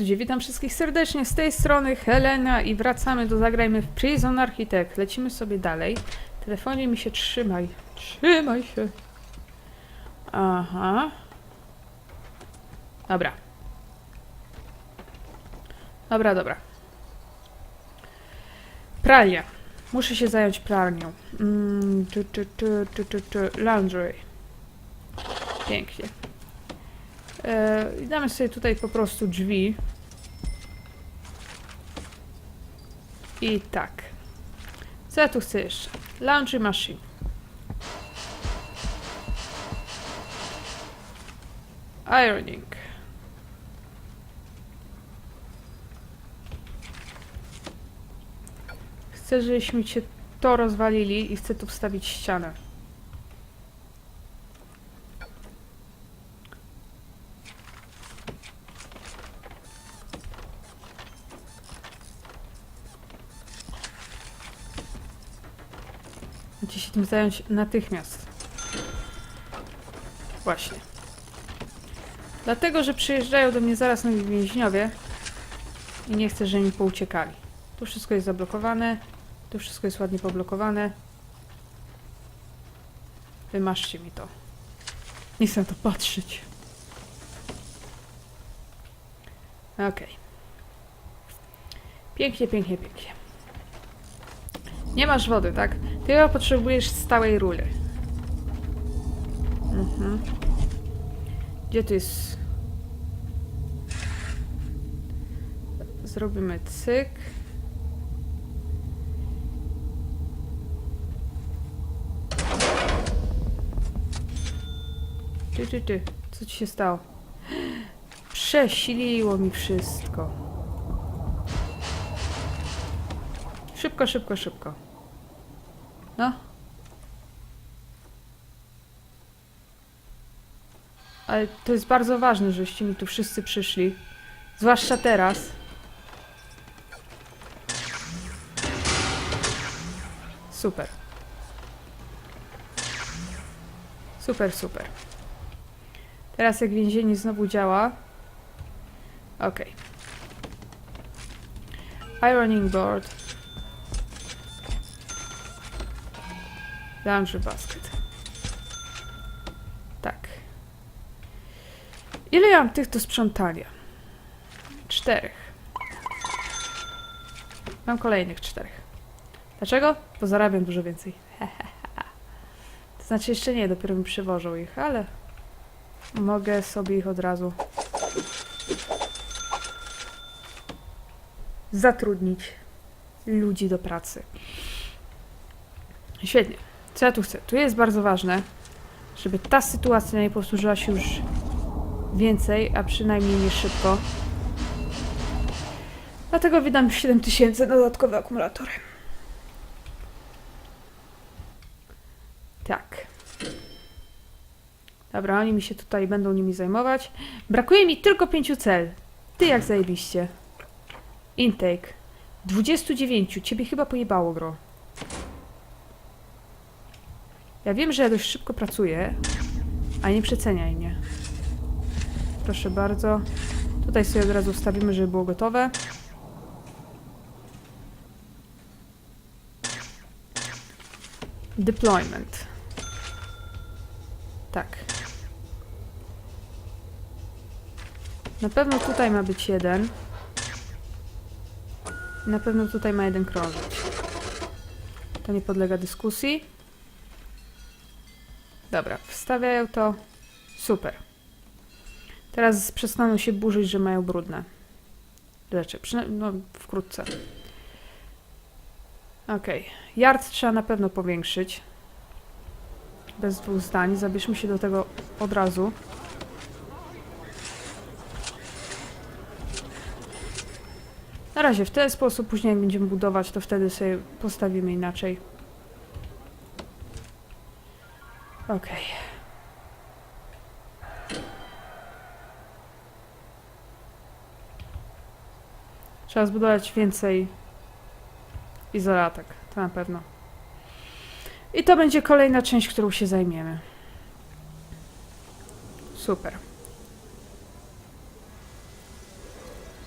Ludzie, witam wszystkich serdecznie z tej strony Helena i wracamy do Zagrajmy w Prison Architect. Lecimy sobie dalej. Telefonie mi się trzymaj. Trzymaj się. Aha. Dobra. Dobra, dobra. Pralia. Muszę się zająć pralnią. Mm, tu, tu, tu, tu, tu, tu. Laundry. Pięknie. I damy sobie tutaj po prostu drzwi. I tak. Co ja tu chcę jeszcze? Laundry machine. Ironing. Chcę, żebyśmy się to rozwalili i chcę tu wstawić ścianę. Tym zająć natychmiast. Właśnie. Dlatego, że przyjeżdżają do mnie zaraz nowi więźniowie i nie chcę, żeby mi pouciekali. Tu wszystko jest zablokowane, tu wszystko jest ładnie poblokowane. Wymaszcie mi to. Nie chcę na to patrzeć. Okej. Pięknie, pięknie, pięknie. Nie masz wody, tak? Ty chyba potrzebujesz stałej rury. Mhm. Gdzie tu jest... Zrobimy cyk. Ty, ty, ty. Co ci się stało? Przesiliło mi wszystko. Szybko, szybko, szybko. No. Ale to jest bardzo ważne, żeście mi tu wszyscy przyszli. Zwłaszcza teraz. Super. Super, super. Teraz jak więzienie znowu działa. Okej. Ironing board. Laundry basket. Tak. Ile ja mam tych do sprzątania? Czterech. Mam kolejnych czterech. Dlaczego? Bo zarabiam dużo więcej. to znaczy jeszcze nie, dopiero mi przywożą ich, ale mogę sobie ich od razu zatrudnić ludzi do pracy. Świetnie. Co ja tu chcę? Tu jest bardzo ważne, żeby ta sytuacja nie powtórzyła się już więcej, a przynajmniej nie szybko. Dlatego wydam 7000 na dodatkowe akumulatory. Tak. Dobra, oni mi się tutaj będą nimi zajmować. Brakuje mi tylko pięciu cel. Ty jak zajebiście. Intake. 29. Ciebie chyba pojebało, gro. Ja wiem, że ja dość szybko pracuję, a nie przeceniaj mnie. Proszę bardzo. Tutaj sobie od razu wstawimy, żeby było gotowe. Deployment. Tak. Na pewno tutaj ma być jeden. Na pewno tutaj ma jeden krążyć. To nie podlega dyskusji. Dobra, wstawiają to. Super. Teraz przestaną się burzyć, że mają brudne rzeczy. Przynajmniej, no, wkrótce. Okej. Yard trzeba na pewno powiększyć. Bez dwóch zdań. Zabierzmy się do tego od razu. Na razie w ten sposób, później będziemy budować, to wtedy sobie postawimy inaczej. Okej. Trzeba zbudować więcej izolatek, to na pewno. I to będzie kolejna część, którą się zajmiemy. Super.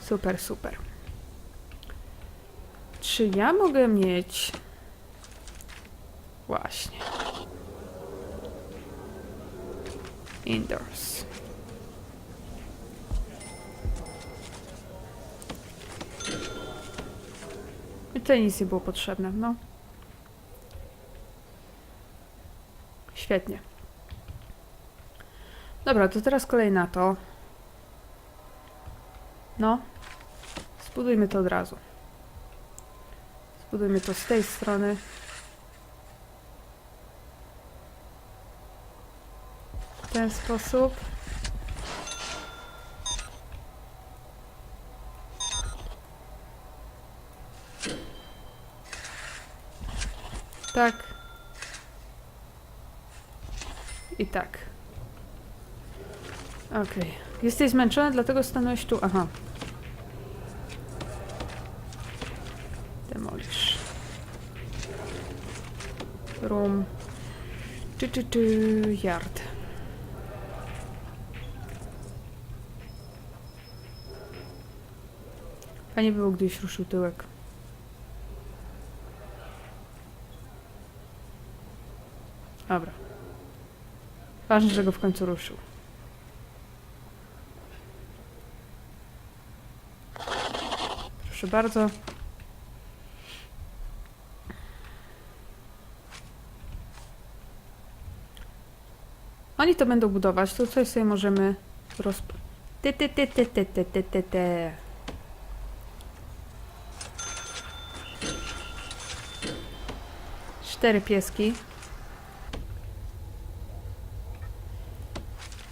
Super, super. Czy ja mogę mieć... Właśnie. Indoors. I tutaj nic nie było potrzebne, no. Świetnie. Dobra, to teraz kolej na to. No. Zbudujmy to od razu. Zbudujmy to z tej strony. Ten sposób. Tak. I tak. Okej. Jesteś zmęczony, dlatego stanąłeś tu. Aha. Demolish. Room. Czy, czy, czy, yard. Fajnie było, gdybyś ruszył tyłek. Dobra. Ważne, że go w końcu ruszył. Proszę bardzo. Oni to będą budować, to coś sobie możemy rozp... Ty, ty, ty, ty, ty, ty, ty, ty, Cztery pieski.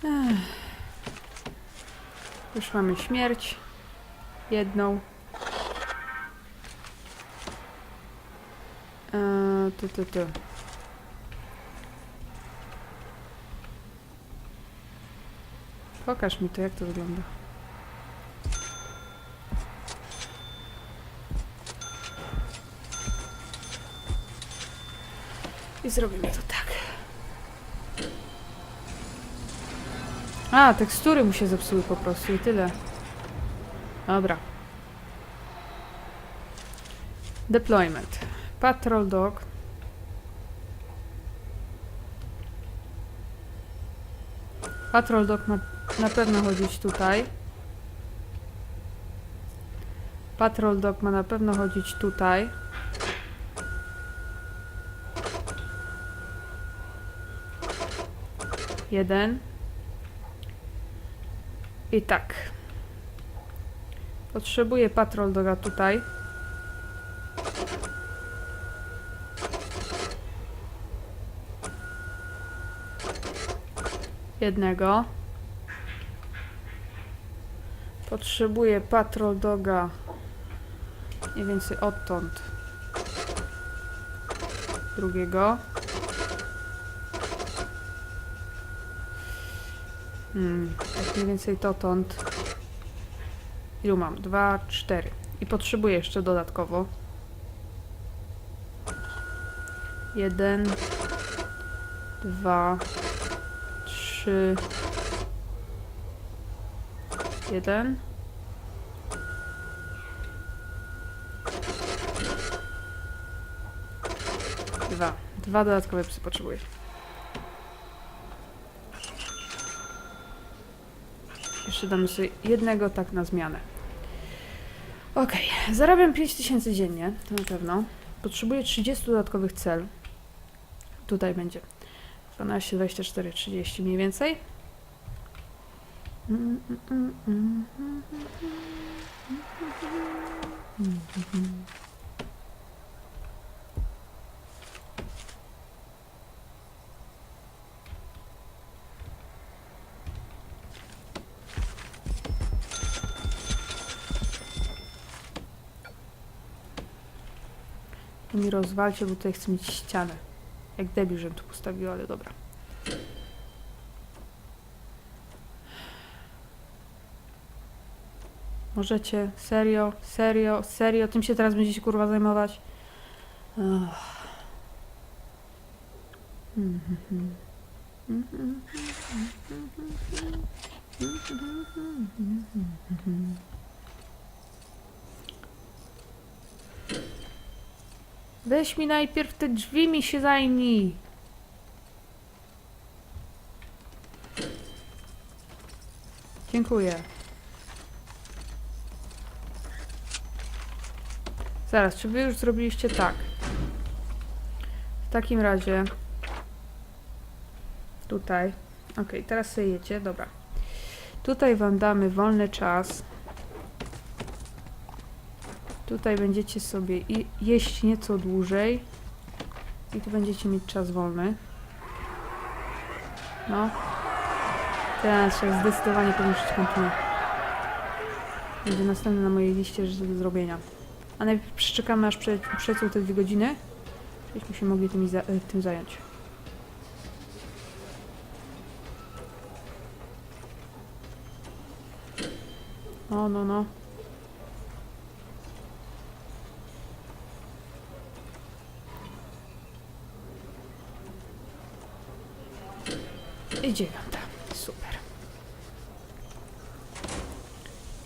Ech. Już mamy śmierć. Jedną. Eee, tu, tu, tu. Pokaż mi to, jak to wygląda. Zrobimy to tak. A, tekstury mu się zepsuły po prostu i tyle. Dobra. Deployment. Patrol dog. Patrol dog ma na pewno chodzić tutaj. Patrol dog ma na pewno chodzić tutaj. Jeden. I tak. Potrzebuję patrol tutaj. Jednego. Potrzebuję patrol doga mniej więcej odtąd. Drugiego. Hmm, mniej więcej dotąd. Ilu mam? Dwa, cztery. I potrzebuję jeszcze dodatkowo. Jeden, dwa, trzy, jeden. Dwa. Dwa dodatkowe psy. Jeszcze damy sobie jednego tak na zmianę. Okej, zarabiam 5000 dziennie, to na pewno. Potrzebuję 30 dodatkowych cel. Tutaj będzie 12, 24, 30 mniej więcej. Mm, mm, mm, mm, mm, mm, mm. Mi rozwalcie, bo tutaj chcę mieć ścianę. Jak debil, żebym tu postawiła, ale dobra. Możecie, serio, serio, serio, tym się teraz będziecie kurwa zajmować. Ach. Mhm. Mhm. Mhm. Weź mi najpierw te drzwi mi się zajmij. Dziękuję. Zaraz, czy wy już zrobiliście tak? W takim razie... Tutaj. Ok, teraz sobie jecie, dobra. Tutaj wam damy wolny czas. Tutaj będziecie sobie jeść nieco dłużej. I tu będziecie mieć czas wolny. No. Teraz się zdecydowanie powiększyć kontynuuję. Będzie następny na mojej liście rzeczy do zrobienia. A najpierw przeczekamy aż prze, te dwie godziny, żebyśmy się mogli tymi za, e, tym zająć. O, no, no. I dziewiąta. Super.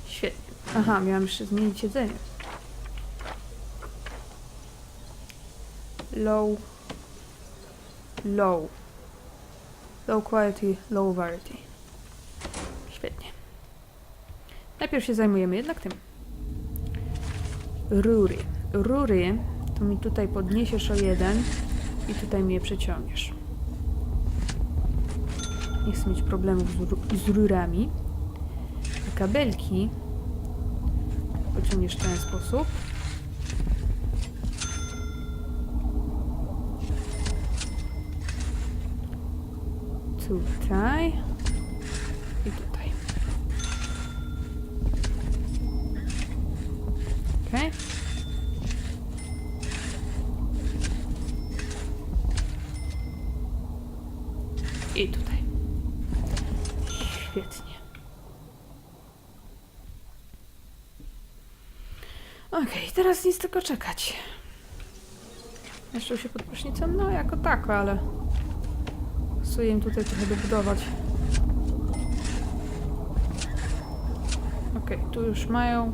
Świetnie. Aha, miałam jeszcze zmienić jedzenie. Low. Low. Low quality, low variety. Świetnie. Najpierw się zajmujemy jednak tym. Rury. Rury to mi tutaj podniesiesz o jeden i tutaj mnie przeciągniesz. Nie chcę mieć problemów z, ru- z rurami. A kabelki pociągniesz w ten sposób. Tutaj i tutaj. Okej. I tutaj. Świetnie. Okej, teraz nic tylko czekać. Jeszcze się pod prysznicem? No, jako tako, ale... Psuję im tutaj trochę dobudować. Okej, tu już mają.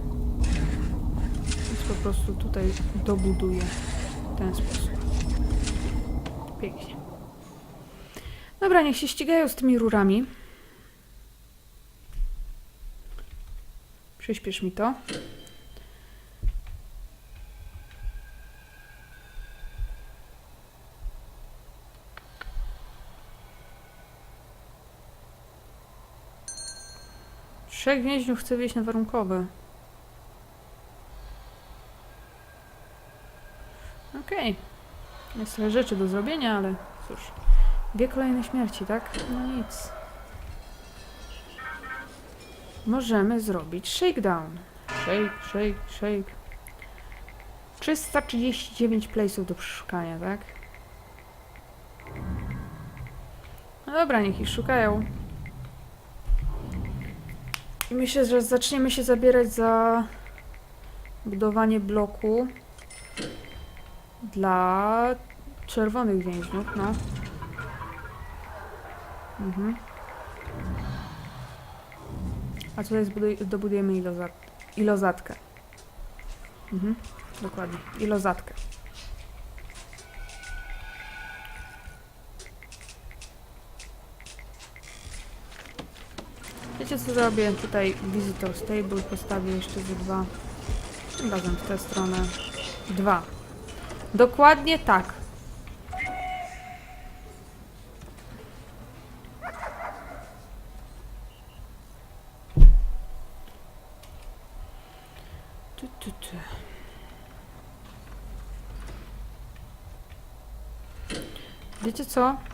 Więc po prostu tutaj dobuduję w ten sposób. Pięknie. Dobra, niech się ścigają z tymi rurami. Przyspiesz mi to. Trzech więźniów chce wieść na warunkowe. Okej. Jest trochę rzeczy do zrobienia, ale cóż. Dwie kolejne śmierci, tak? No nic. Możemy zrobić shakedown. Shake, shake, shake. 339 place'ów do przeszukania, tak? No dobra, niech ich szukają. I myślę, że zaczniemy się zabierać za budowanie bloku dla czerwonych więźniów, no. Mhm. A tutaj dobudujemy ilozat, ilozatkę. Mhm, dokładnie. Ilozatkę. Wiecie co zrobię? Tutaj visitor stable postawię jeszcze ze dwa. Razem w tę stronę. Dwa. Dokładnie tak. Tu, tu. Wiecie co?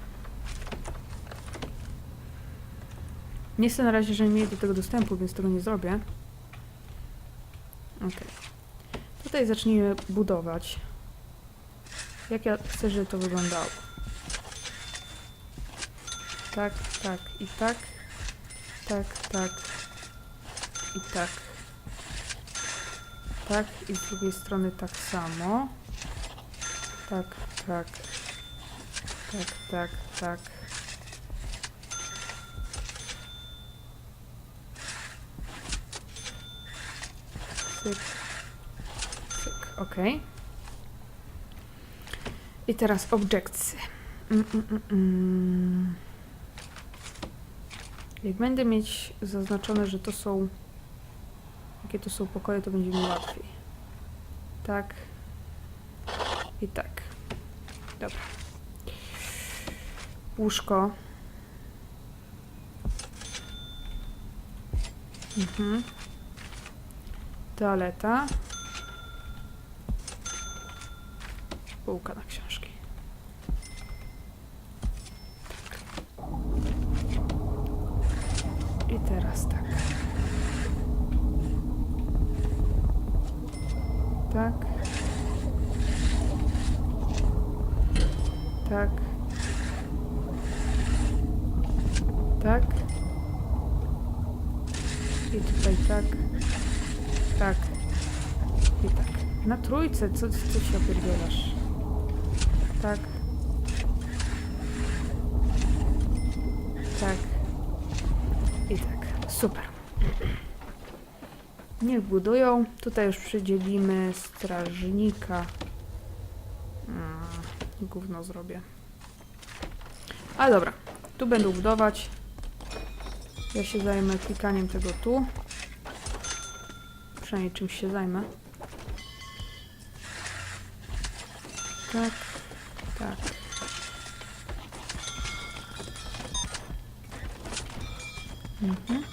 Nie chcę na razie, że nie mieli do tego dostępu, więc tego nie zrobię. Ok. Tutaj zacznijmy budować. Jak ja chcę, żeby to wyglądało. Tak, tak i tak. Tak, tak. I tak. Tak i z drugiej strony tak samo. Tak, tak. Tak, tak, tak. Cyk. Cyk, okej. I teraz objects. Mm, mm, mm. Jak będę mieć zaznaczone, że to są... Jakie to są pokoje, to będzie mi łatwiej. Tak. I tak. Dobra. Łóżko. Mhm. Toaleta. Półka na książki. Tak. I teraz tak. Tak. Tak. I tutaj tak. Tak. I tak. Na trójce, co, co się opierdzielasz? Tak. Tak. I tak. Super. Niech budują. Tutaj już przydzielimy strażnika. Gówno zrobię. Ale dobra. Tu będą budować. Ja się zajmę klikaniem tego tu. Przynajmniej czymś się zajmę. Tak, tak. Mhm.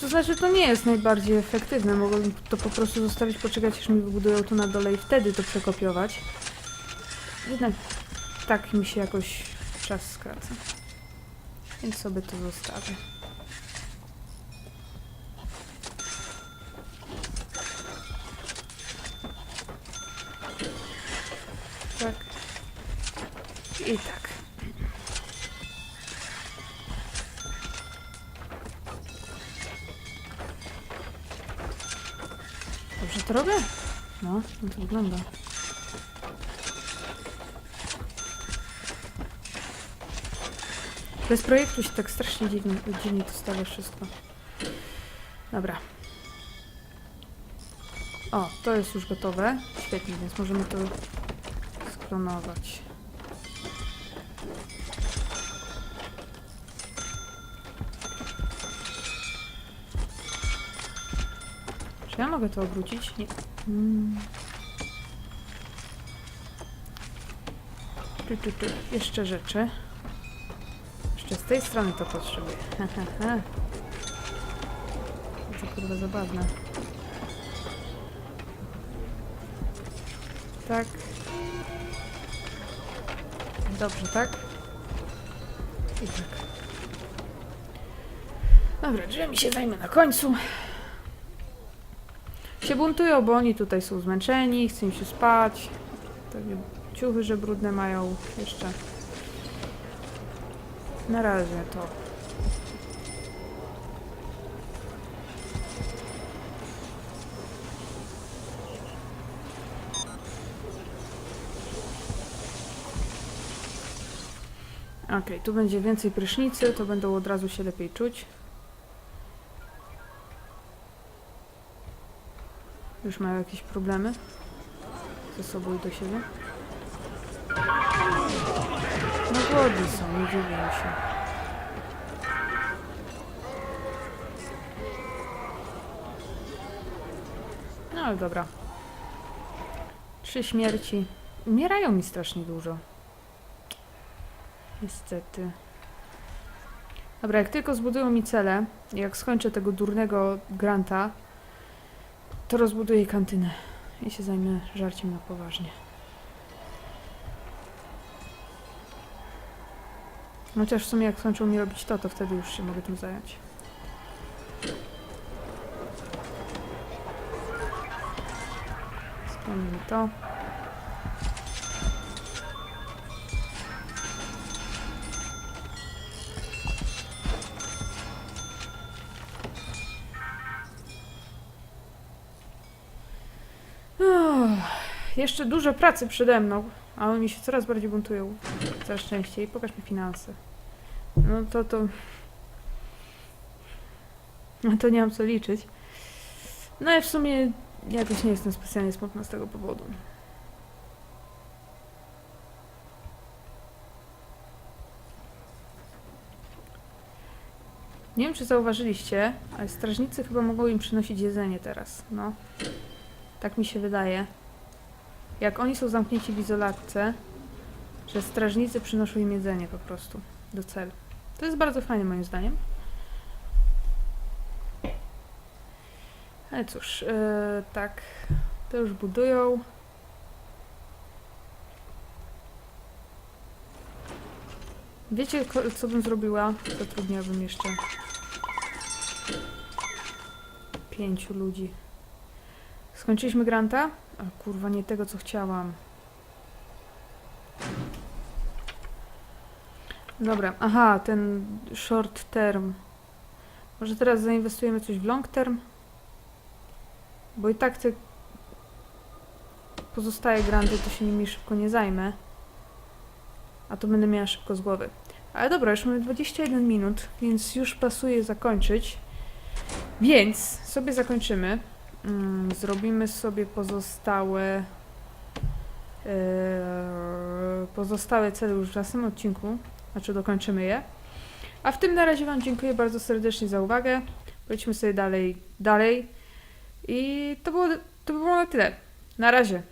To znaczy, to nie jest najbardziej efektywne. Mogłabym to po prostu zostawić, poczekać, aż mi wybudują tu na dole i wtedy to przekopiować. Jednak tak mi się jakoś czas skraca. Więc sobie to zostawię. Tak. I tak. Dobrze to robię? No, no to wygląda. Bez projektu się tak strasznie dziwnie, dziwnie to stawia wszystko. Dobra. O, to jest już gotowe. Świetnie, więc możemy to sklonować. Czy ja mogę to obrócić? Nie. Mm. Tu, tu, tu. Jeszcze rzeczy. Z tej strony to potrzebuję. to kurwa zabawne. Tak. Dobrze, tak? I tak. Dobra, drzwiami się zajmę na końcu. Się buntują, bo oni tutaj są zmęczeni, chcą się spać. Takie ciuchy, że brudne mają jeszcze. Na razie to. Okej, tu będzie więcej prysznicy, to będą od razu się lepiej czuć. Już mają jakieś problemy ze sobą i do siebie. Głodni są, nie dziwię się. No ale dobra. Trzy śmierci. Umierają mi strasznie dużo. Niestety. Dobra, jak tylko zbudują mi cele, jak skończę tego durnego granta, to rozbuduję kantynę i się zajmę żarciem na poważnie. Chociaż w sumie jak skończą mi robić to, to wtedy już się mogę tym zająć. Spełnimy to. Jeszcze dużo pracy przede mną, a oni mi się coraz bardziej buntują. Coraz częściej. Pokaż mi finanse. No to to... No to nie mam co liczyć. No i w sumie jakoś nie jestem specjalnie smutna z tego powodu. Nie wiem, czy zauważyliście, ale strażnicy chyba mogą im przynosić jedzenie teraz. No. Tak mi się wydaje. Jak oni są zamknięci w izolatce, że strażnicy przynoszą im jedzenie po prostu do celu. To jest bardzo fajne moim zdaniem. Ale cóż, yy, tak, to już budują. Wiecie, co bym zrobiła? Zatrudniałabym jeszcze pięciu ludzi. Skończyliśmy granta? A kurwa, nie tego, co chciałam. Dobra, aha, ten short term. Może teraz zainwestujemy coś w long term? Bo i tak te pozostałe granty to się nimi szybko nie zajmę. A to będę miała szybko z głowy. Ale dobra, już mamy 21 minut, więc już pasuje zakończyć. Więc sobie zakończymy. Mm, zrobimy sobie pozostałe yy, pozostałe cele już w następnym odcinku. Znaczy dokończymy je. A w tym na razie Wam dziękuję bardzo serdecznie za uwagę. Pojdźmy sobie dalej, dalej. I to było, to by było na tyle. Na razie.